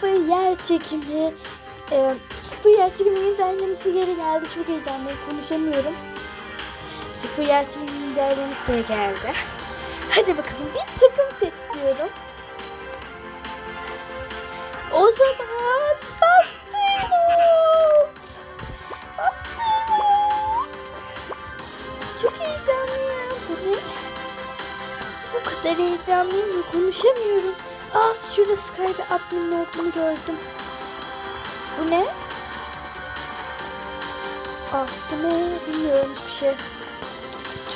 sıfır yer çekimi e, sıfır yer çekimi güncellemesi geri geldi. Çok heyecanlıyım. Konuşamıyorum. Sıfır yer çekimi güncellemesi geri geldi. Hadi bakalım bir takım seç diyorum. O zaman Bastard. Bastard. Çok heyecanlıyım. Bu kadar heyecanlıyım ki konuşamıyorum. Aa şurada Skype admin olduğunu gördüm. Bu ne? Aa bu ne? Bilmiyorum hiçbir şey.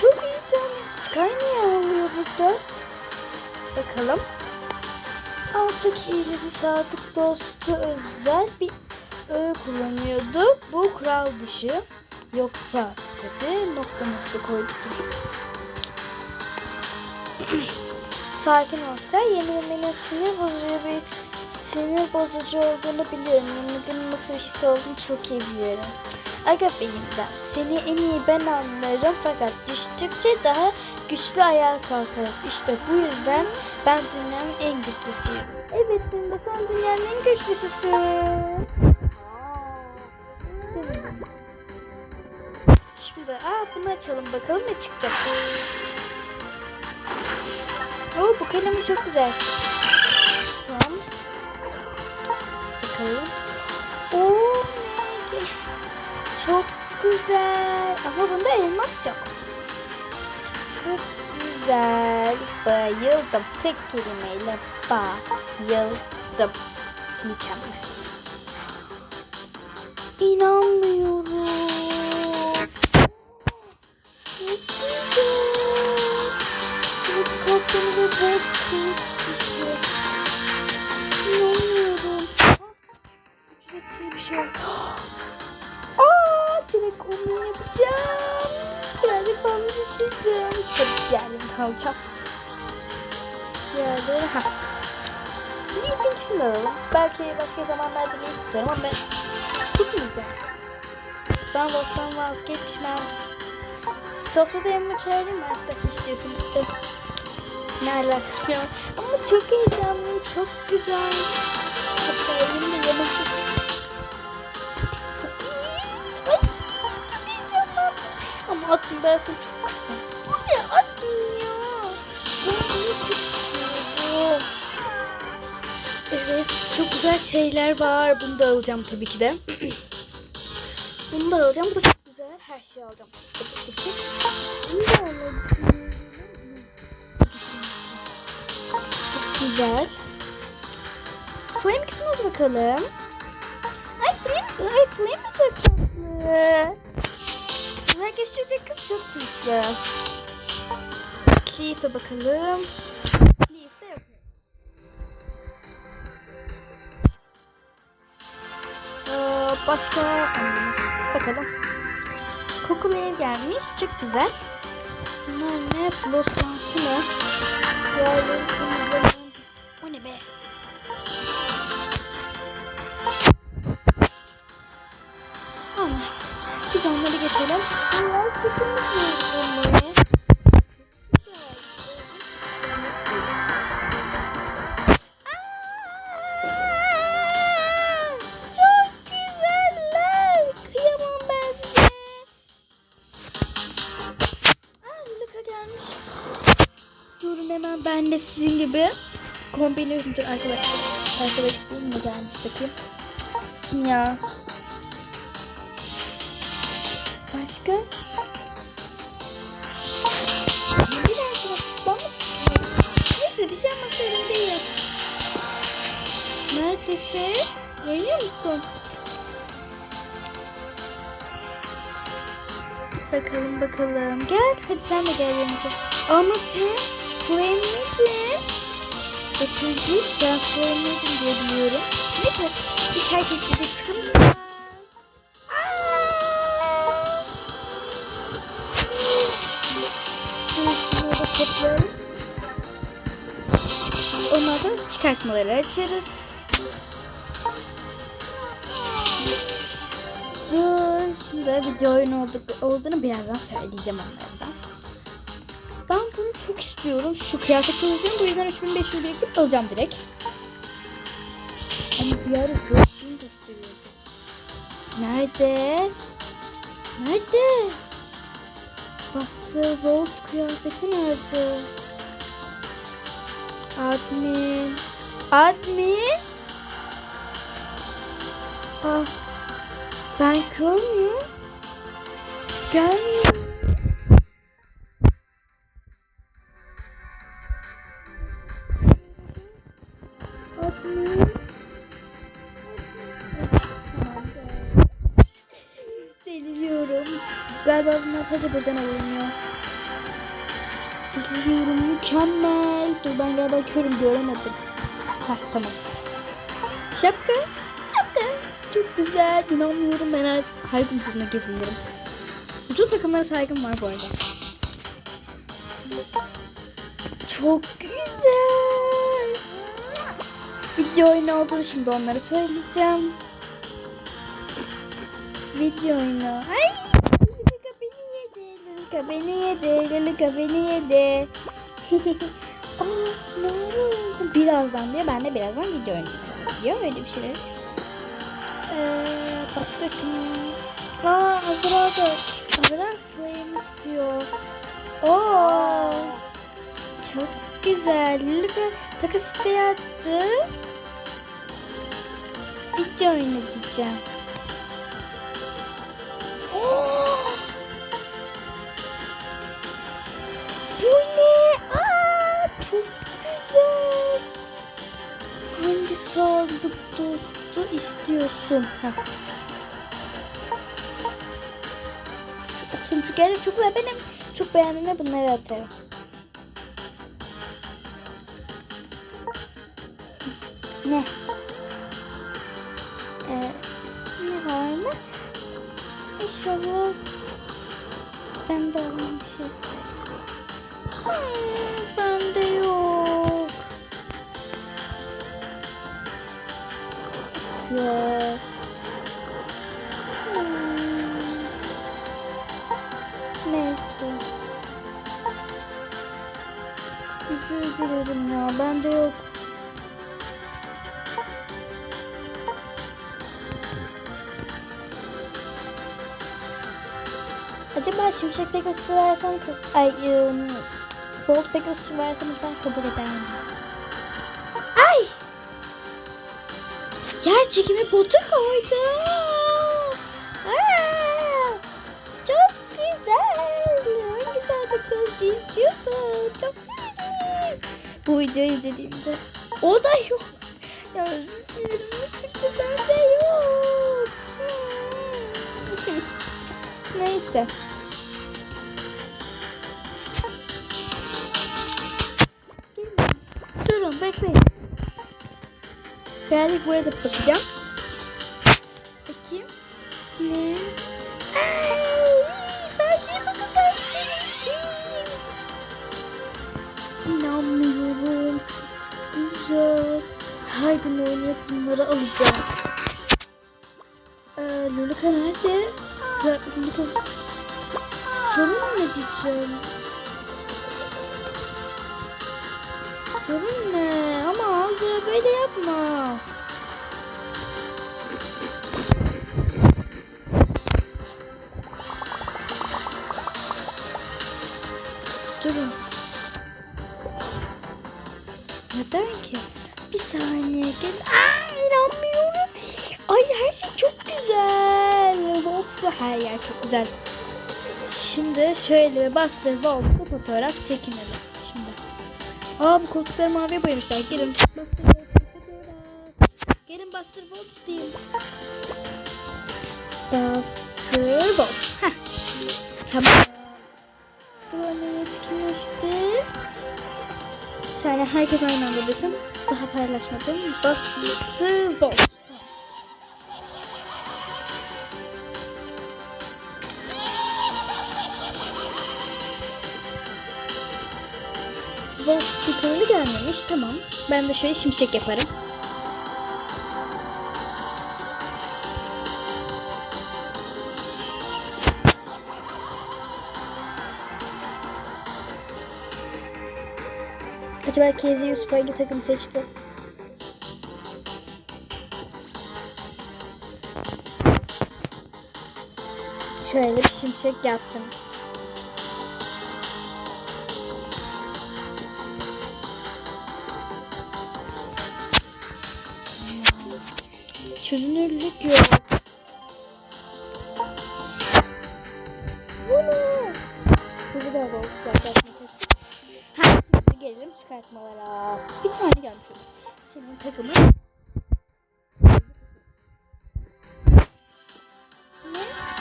Çok heyecanlıyım. Sky niye ağlıyor burada? Bakalım. Alçak hilesi sadık dostu özel bir öğe kullanıyordu. Bu kural dışı. Yoksa dedi nokta nokta koydu. Sakin ol Sky. Yenilemenin sinir bozucu bir sinir bozucu olduğunu biliyorum. Yenilemenin nasıl bir his olduğunu çok iyi biliyorum. Aga benimden. Seni en iyi ben anlarım fakat düştükçe daha güçlü ayağa kalkarız. İşte bu yüzden ben dünyanın en güçlüsüyüm. Evet Linda sen dünyanın en güçlüsüsün. Şimdi aa bunu açalım bakalım ne çıkacak. Oo bu kalemi çok güzel. Tamam. Bakalım. Oo? Çok güzel. Ama bunda elmas yok. Çok güzel. Bayıldım. Tek kelimeyle bayıldım. Mükemmel. İnanmıyorum. Kılıç dişi. İnanmıyorum. Ücretsiz bir şey var. Aa, direkt onu yapacağım. Yani fazla şaşırdım. Tabii diğerlerini alacağım. Diğerleri ha. Leaf'in ikisini de alalım. Belki başka zamanlarda Leaf tutarım ama ben tutmayacağım. Ben Lost'tan vazgeçmem. Sofrada yanıma çağırayım mı? Hatta istiyorsan. Ne alakası. Ama çok heyecanlıyım. Çok güzel. Hatta elimde yemek çok heyecanlandım. Ama aklım dersin çok. Bu ne aklım ya? Ben bunu çok istiyorum. Evet çok güzel şeyler var. Bunu da alacağım tabii ki de. Bunu da alacağım. Bu da çok güzel. Her şeyi alacağım. Bunu da alacağım. Güzel. Flame ikisini al bakalım. Ay Flame, ay Flame de çok tatlı. Özellikle şuradaki kız çok tatlı. Leaf'e bakalım. Leaf de yok. Ee, başka bakalım. Kokulu ev gelmiş. Çok güzel. Bunlar ne? Floss dansı mı? Diğerleri gelmiş. Durun hemen ben de sizin gibi kombinliyorum. Dur arkadaşlar. Arkadaş değil mi gelmiş bakayım. Kim ya? Başka? Bir arkadaş tıklama. Neyse bir şey ama sorun Neredesin? Geliyor musun? Bakalım bakalım. Gel hadi sen de gel yanımıza. Ama sen Flame'liydin. O çocuk sen Flame'liydin diye biliyorum. Neyse biz herkes gibi çıkalım. Çıkartmaları açarız. Dur şimdi video oyunu olduk, olduğunu birazdan söyleyeceğim onlardan. Ben bunu çok istiyorum. Şu kıyafeti özlüyorum. Bu yüzden 3500 biriktirip alacağım direkt. Ama bir ara göğsünü gösteriyordu. Nerede? Nerede? Buster Rhodes kıyafeti nerede? Admin. Admin. Ah. Ben kör müyüm? Gelmiyor. Admin. Deliriyorum. Galiba bunlar sadece buradan alınıyor. Deliriyorum mükemmel. Dur ben galiba körüm göremedim. Heh tamam. Şapka. Şapka. Çok güzel. İnanmıyorum ben her, gün bununla gezinirim. Bütün takımlara saygım var bu arada. Çok güzel. Video oyunu olduğunu şimdi onları söyleyeceğim. Video oyunu. Ay! Lülüka beni yedi. Lülüka beni yedi. Lülüka beni yedi. Aa, ne oldu? Birazdan diyor. Ben de birazdan video oyunu diyor. Öyle bir şeyler. Ee, başka kim? Aa Azra da. Azra Flame istiyor. Oo. Çok güzel. Lülüka takas isteği attı. Video oyunu sadık dostu istiyorsun? Heh. Açayım şu gerçek çok. Benim çok beğendiğimde bunları atarım. Ne? Ee, ne var mı? İnşallah bende olan bir şey Hmm, Özür dilerim ya. Bende yok. Acaba Şimşek Pegasus'u versem Ay ım, Bolt Pegasus'u versem ben kabul eder? Ay! Yer çekimi botu koydu. Bu videoyu izlediğimde o da yok. Ya özür dilerim. Hepsi bende yok. Neyse. Durun bekleyin. Birazcık buraya da. Sorun ne? Ama Azra böyle yapma. Durun. Neden ki? Bir saniye gel. Aa, inanmıyorum. Ay her şey çok güzel. Volts'lu her yer çok güzel. Şimdi şöyle Buster Volts'lu fotoğraf çekinelim. Aa bu koltukları maviye boyamışlar. Gelin. Gelin Buster Volts diyeyim. Buster. Heh. Tamam. Duvarını etkinleştir. Sen herkes aynı anda desin. Daha paylaşmadım. Buster Volts. Tamam. Ben de şöyle şimşek yaparım. Acaba KZ Yusuf hangi takım seçti? Şöyle bir şimşek yaptım. Çözünürlük yok. Bu ne? Bu da bol. Ha, gelelim çıkartmalara. Bir tane gelmiş oldu. Senin takımın ne?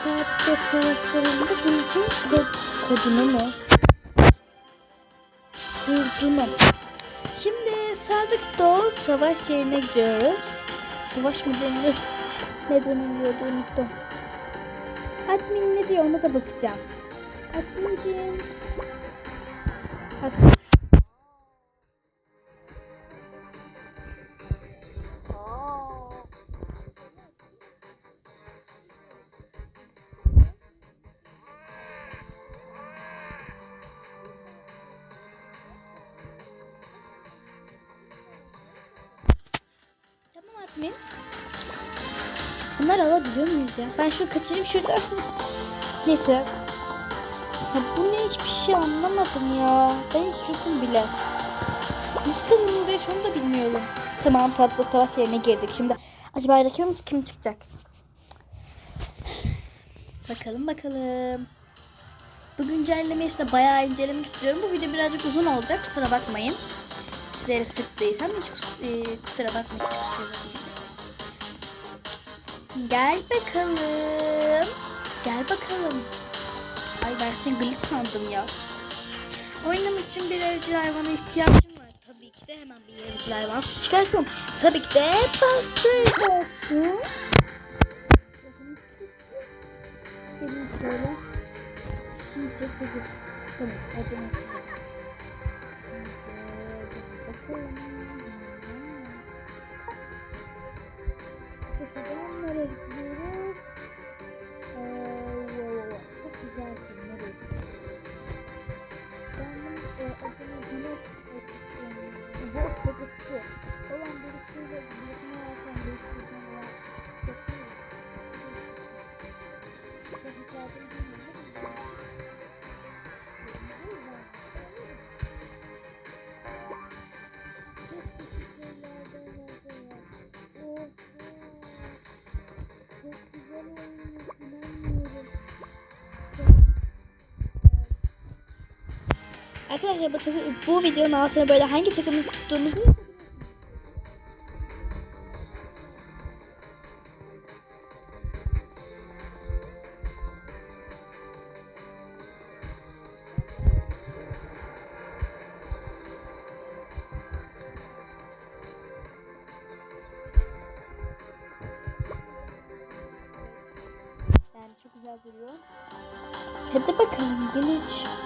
Saat gösterildi. Bunun için kod, kodunu mu? Kodunu. Şimdi Sadık Doğu savaş yerine gidiyoruz. Savaş mı deniyor? Ne deniliyordu unuttum. Admin ne diyor ona da bakacağım. Admin'cim. Admin. Admin. Bunları alabiliyor muyuz ya? Ben şunu kaçırayım şurada. Neyse. Ya bu ne hiçbir şey anlamadım ya. Ben hiç yokum bile. Nasıl kazanılıyor onu da bilmiyorum. Tamam saatte savaş yerine girdik. Şimdi acaba rakibim kim çıkacak? Bakalım bakalım. Bu güncellemeyi de bayağı incelemek istiyorum. Bu video birazcık uzun olacak. Kusura bakmayın. Sizleri sıktıysam hiç e, kusura bakmayın. Hiç kusura bakmayın. Gel bakalım. Gel bakalım. Ay ben seni glitch sandım ya. Oynamak için bir evcil hayvana ihtiyacım var. Tabii ki de hemen bir evcil hayvan çıkartıyorum. Tabii ki de pastır olsun. Şöyle. Tamam, hadi. Boş Ötesi olan birisiyle yakın Arkadaşlar bu, takı- bu videonun altına böyle hangi takımın tuttuğumuzu Yani çok güzel duruyor. Hadi bakalım Glitch.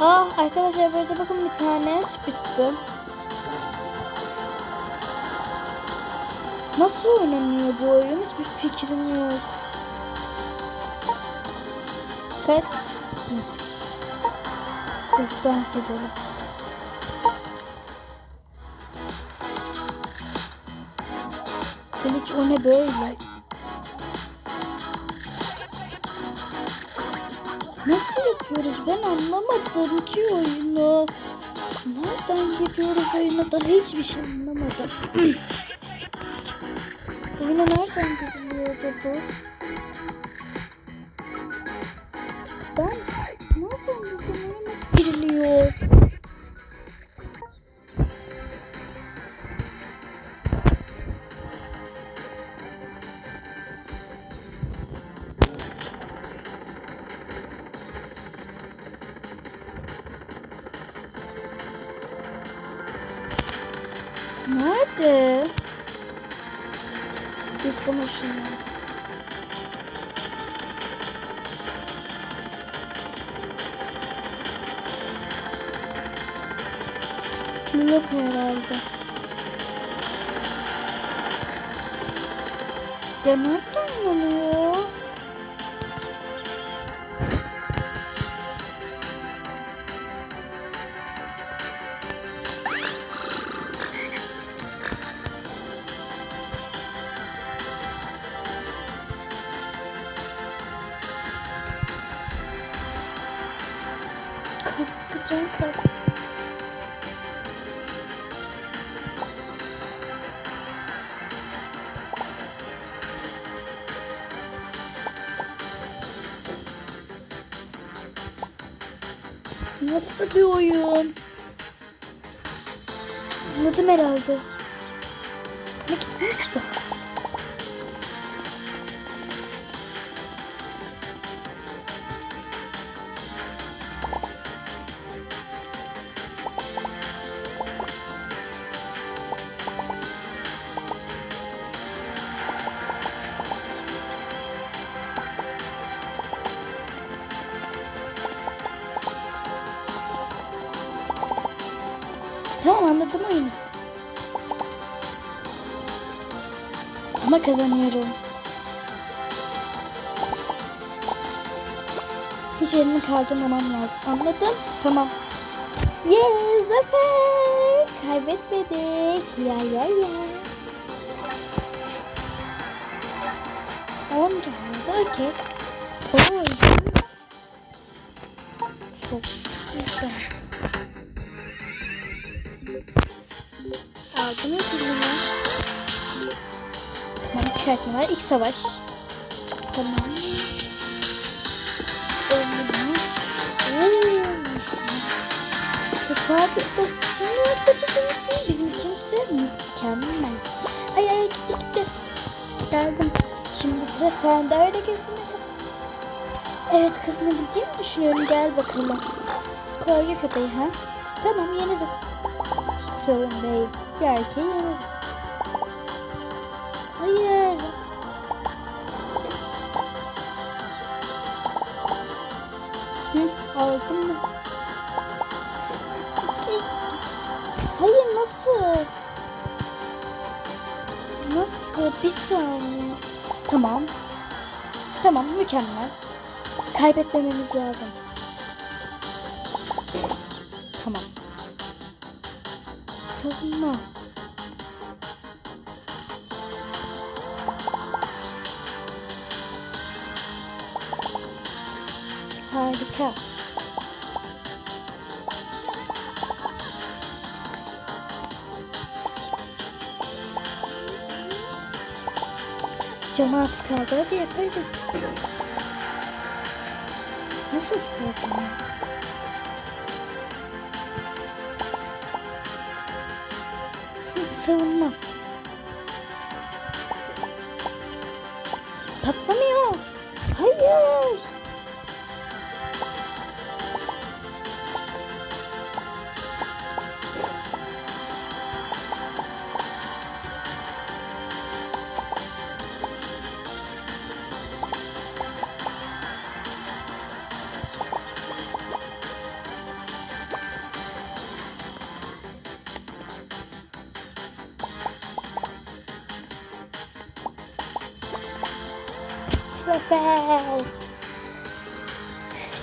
Aa arkadaşlar burada bakın bir tane sürpriz kutu. Nasıl oynanıyor bu oyun? Hiçbir fikrim yok. Hı. Dur dans edelim. Glitch o ne böyle? Nasıl yapıyoruz? Ben anlamadım ki oyunu. Nereden yapıyoruz oyunu? Daha hiçbir şey anlamadım. Oyuna nereden giriliyordu bu? Biz bunu şimdi. Yok herhalde. Ya Nasıl bir oyun? Anladım herhalde. Ne gitmiyor ki daha. Kazanıyorum. Hiç elini kaldırmamam lazım. Anladım. Tamam. Yes, zafer. Kaybetmedik. Ya ya ya. 10 geldi. Okey. Oo. Çok güzel. Aldınız mı çıkartma var. İlk savaş. Tamam. Tesadüf yoksa bizim için bizim için mükemmel. Ay ay gitti gitti. Geldim. Şimdi sıra öyle gözüne. Evet kazanabileceğimi düşünüyorum. Gel bakalım. Koy köpeği ha. Tamam yeniriz. Sorun değil. Bir erkeği yeneriz. Hı, aldın mı? Hayır nasıl? Nasıl? Bir saniye. Tamam. Tamam mükemmel. Kaybetmememiz lazım. Tamam. Savunma. Harika. Canı az kaldı. Hadi yaparız. Nasıl ıskalattın ya? Savunma. Patlamıyor. Hayır.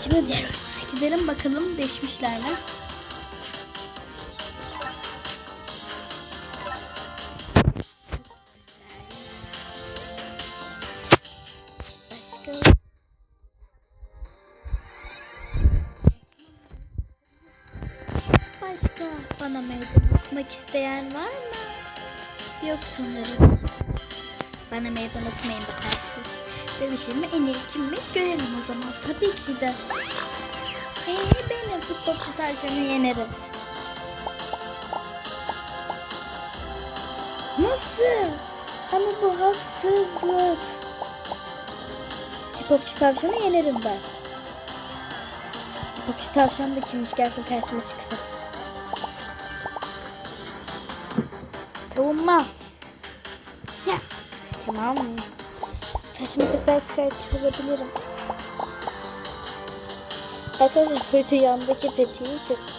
Şimdi diğer oyuna gidelim bakalım değişmişler mi? Dövüşümü en iyi kimmiş görelim o zaman. Tabii ki de. Ee, benim futbolcu tavşanı yenerim. Nasıl? Ama bu haksızlık. Hipokçu tavşanı yenerim ben. Hipokçu tavşan da kimmiş gelsin karşıma çıksın. Savunma. Ya. Tamam mı? Saçma sesler çıkartıyor olabilirim. Arkadaşlar Fırtı yandaki petiğin sesi.